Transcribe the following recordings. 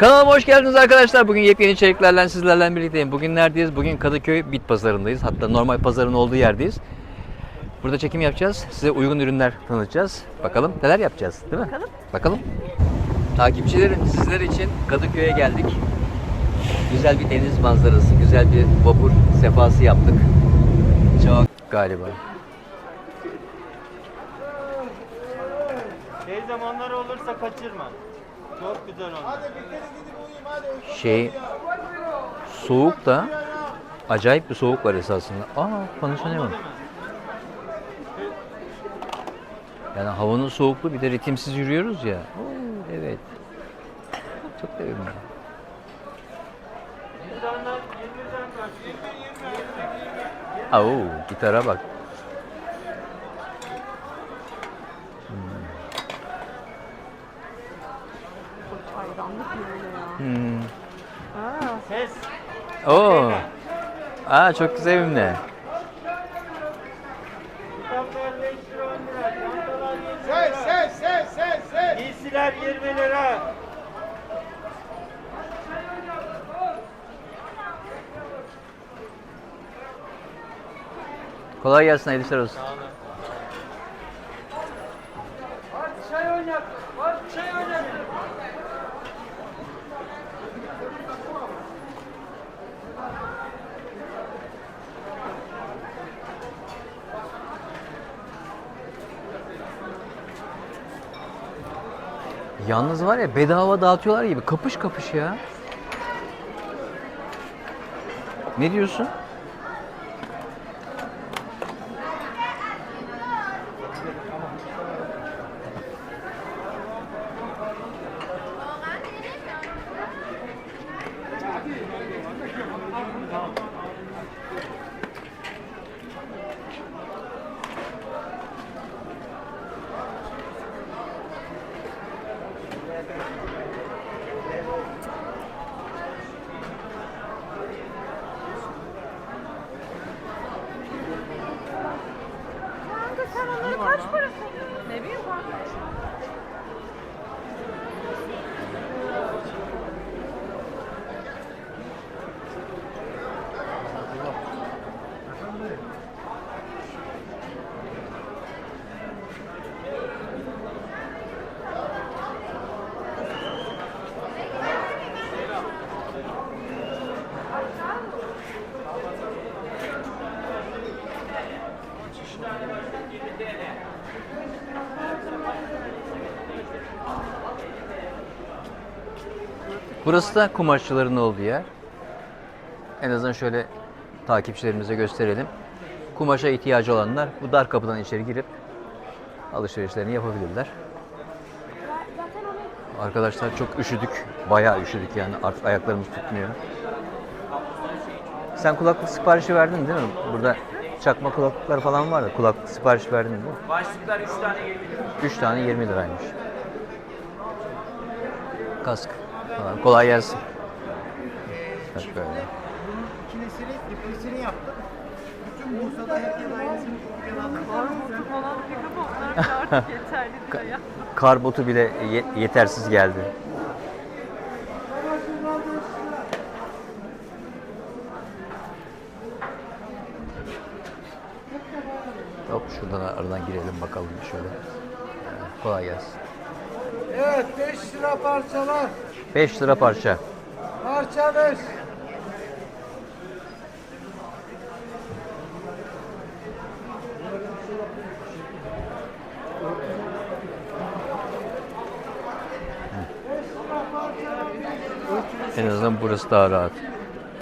Kanalıma hoş geldiniz arkadaşlar. Bugün yepyeni içeriklerle sizlerle birlikteyim. Bugün neredeyiz? Bugün Kadıköy Bit Pazarı'ndayız. Hatta normal pazarın olduğu yerdeyiz. Burada çekim yapacağız. Size uygun ürünler tanıtacağız. Bakalım neler yapacağız değil mi? Bakalım. Bakalım. Takipçilerim sizler için Kadıköy'e geldik. Güzel bir deniz manzarası, güzel bir vapur sefası yaptık. Çok galiba. Şey zamanlar olursa kaçırma. Çok güzel onlar. Şey soğuk da acayip bir soğuk var esasında. Aa Panasonic var. Yani havanın soğukluğu bir de ritimsiz yürüyoruz ya. Oo, evet. Çok 20'den başlıyor. Oo, gitara bak. Hmm. Ses. Oo. Aa çok sevimli. Kitaplar 5 lira 10 lira. Çantalar 20 lira. Ses ses ses ses. Giysiler 20 lira. Kolay gelsin, hayırlı işler olsun. Çay oynat. Var çay oynat. Yalnız var ya bedava dağıtıyorlar gibi kapış kapış ya. Ne diyorsun? Burası da kumaşçıların olduğu yer. En azından şöyle takipçilerimize gösterelim. Kumaşa ihtiyacı olanlar bu dar kapıdan içeri girip alışverişlerini yapabilirler. Arkadaşlar çok üşüdük. Bayağı üşüdük yani artık ayaklarımız tutmuyor. Sen kulaklık siparişi verdin değil mi? Burada çakma kulaklıklar falan var da kulaklık siparişi verdin değil mi? Başlıklar 3 tane 20 lira. 3 tane 20 liraymış. Kask falan. Kolay gelsin. Bak böyle. ikilisini, iplisini yaptık. Bütün Bursa'da herkes aynısını kullandı. Armutu falan pick-up onlar bile artık yeterli diyor ya. Kar botu bile ye- yetersiz geldi. Hop şuradan aradan girelim bakalım şöyle. Evet, Kolay gelsin. Evet 5 lira parçalar. 5 lira parça. Parça 5. En azından burası daha rahat.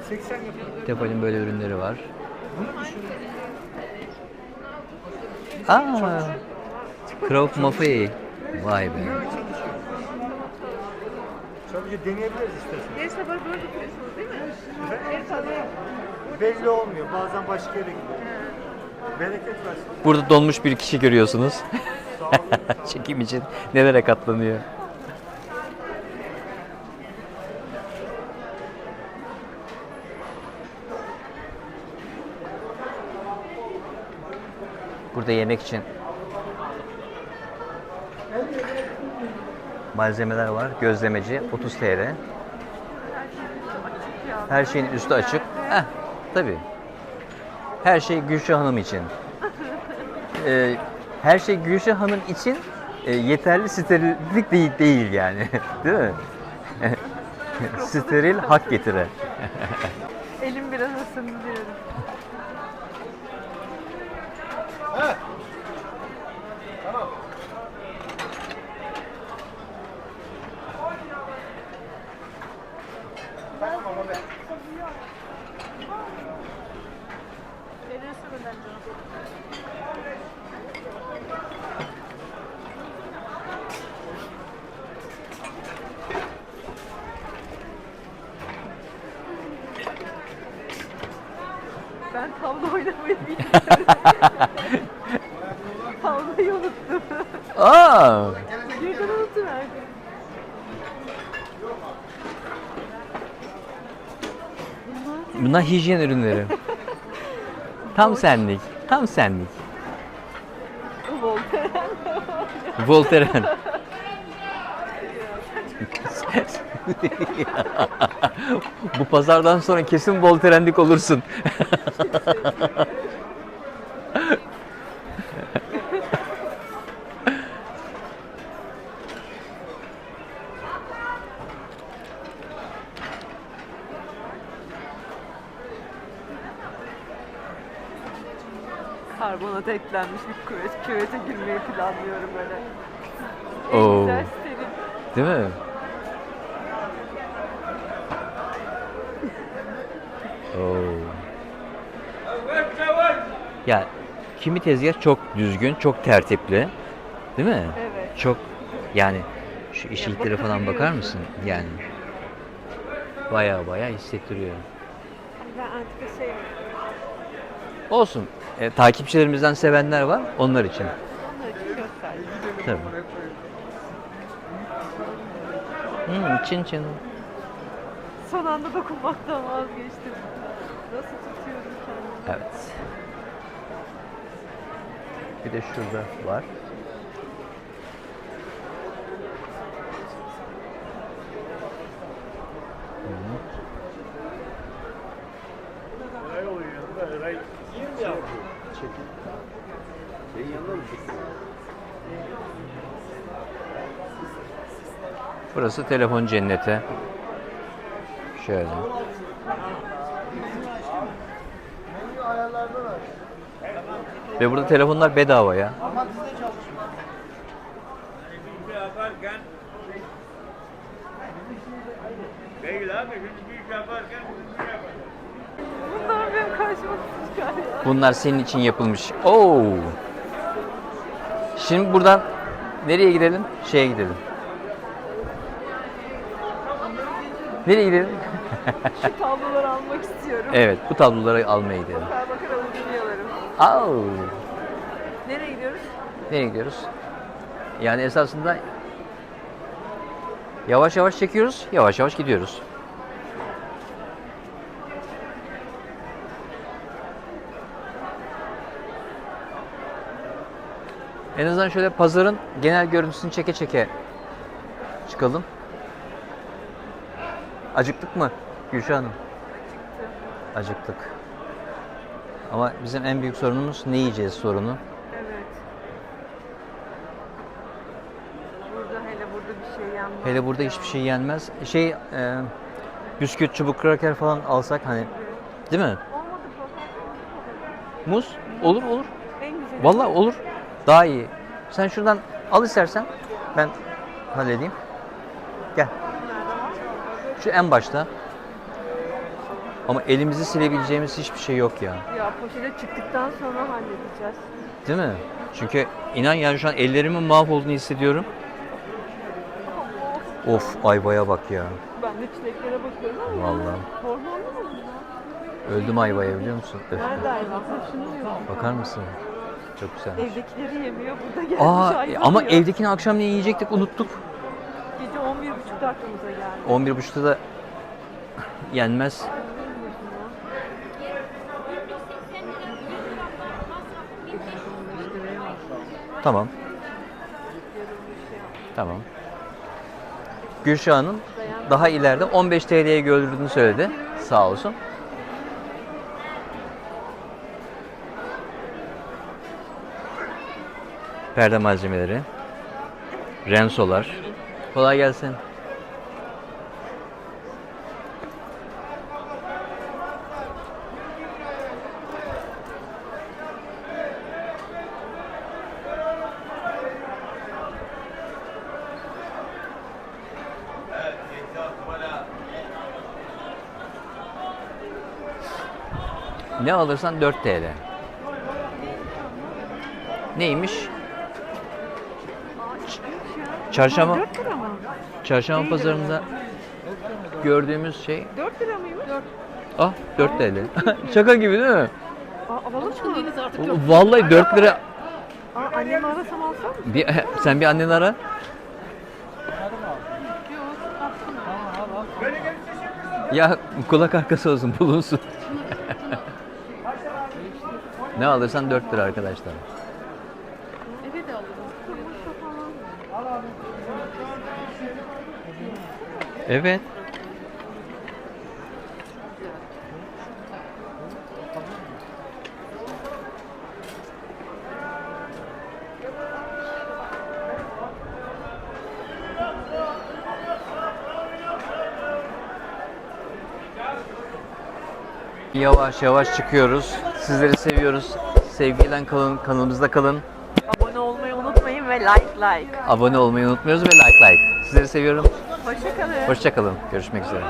80 yapıyor. Tefal'in böyle ürünleri var. Aa, Kraft Maffei. Vay be. Sadece deneyebiliriz istersen. Neyse böyle böyle tutuyorsunuz değil mi? El tabii. Belli olmuyor. Bazen başka yere gidiyor. Bereket versin. Burada donmuş bir kişi görüyorsunuz. Çekim için nelere katlanıyor. Burada yemek için malzemeler var. Gözlemeci 30 TL. Her şeyin üstü açık. Heh, tabii. Her şey Gülşah Hanım için. Ee, her şey Gülşah Hanım için e, yeterli sterillik değil, değil yani. değil mi? Steril hak getire. Elim biraz ısındı diyorum. Ben tavla oynamayı bilmiyorum. Tavlayı unuttum. Aa! Bunlar hijyen ürünleri. Tam senlik. Tam senlik. Voltaren. Bu pazardan sonra kesin Voltaren'lik olursun. Karbonat eklenmiş bir küvet, küvete girmeyi planlıyorum böyle. Oo. Güzel. Değil mi? Oo. Ya kimi tezgah çok düzgün, çok tertipli. Değil mi? Evet. Çok yani şu işiklere falan bakar mısın? Yani baya baya hissettiriyor. Ben antika şey Olsun. E, takipçilerimizden sevenler var. Onlar için. onlar için gösterdim. Tabii. Hmm, çin çin. Son anda dokunmaktan vazgeçtim. Nasıl tutuyorum kendimi? Evet. Bir de şurada var. Burası telefon cenneti. Şöyle. Ve burada telefonlar bedava ya. Bunlar benim karşıma. Bunlar senin için yapılmış. Oo. Şimdi buradan nereye gidelim? Şeye gidelim. Nereye gidelim? Şu tabloları almak istiyorum. Evet, bu tabloları almaya gidelim. Bakar bakar alıcını yalarım. Au. Nereye gidiyoruz? Nereye gidiyoruz? Yani esasında yavaş yavaş çekiyoruz, yavaş yavaş gidiyoruz. En azından şöyle pazarın genel görüntüsünü çeke çeke çıkalım. Acıktık mı Gülşah Hanım? Acıktık. Ama bizim en büyük sorunumuz ne yiyeceğiz sorunu. Evet. Burada hele burada bir şey yenmez. Hele burada hiçbir şey yenmez. Şey, e, bisküvit, çubuk kraker falan alsak hani, değil mi? Olmadı. Muz? Olur olur. En güzeli. Vallahi olur. Daha iyi. Sen şuradan al istersen. Ben halledeyim. Gel. Şu en başta. Ama elimizi silebileceğimiz hiçbir şey yok ya. Ya poşete çıktıktan sonra halledeceğiz. Değil mi? Çünkü inan yani şu an ellerimin mahvolduğunu hissediyorum. Of ayvaya bak ya. Ben de çileklere bakıyorum ama Vallahi. hormonlu mu bunlar? Öldüm ayvaya biliyor musun? Öf. Nerede hayvan? Ha, şunu diyorum. Bakar mısın? Çok güzel. Evdekileri yemiyor. Burada gelmiş Aa hayvan ama yiyor. evdekini akşam ne yiyecektik unuttuk. Gece 11.30'da aklımıza geldi. 11.30'da da yenmez. Tamam. Tamam. Gülşah'ın daha ileride 15 TL'ye gördüğünü söyledi. Sağ olsun. Perde malzemeleri. Rensolar. Kolay gelsin. Ne alırsan 4 TL. Neymiş? Çarşamba 4 lira? Çarşamba pazarında gördüğümüz şey 4 lira mıymış? 4. ah 4 TL. Şaka gibi değil mi? Aa, alalım mı? artık Vallahi 4 lira. Aa, annemi arasam alsam mı? Bir, sen bir anneni ara. Yok. Ya kulak arkası olsun bulunsun. ne alırsan 4 lira arkadaşlar. Evet. Yavaş yavaş çıkıyoruz. Sizleri seviyoruz. Sevgiyle kalın, kanalımızda kalın. Abone olmayı unutmayın ve like like. Abone olmayı unutmuyoruz ve like like. Sizleri seviyorum. Hoşçakalın. Hoşçakalın. Görüşmek üzere.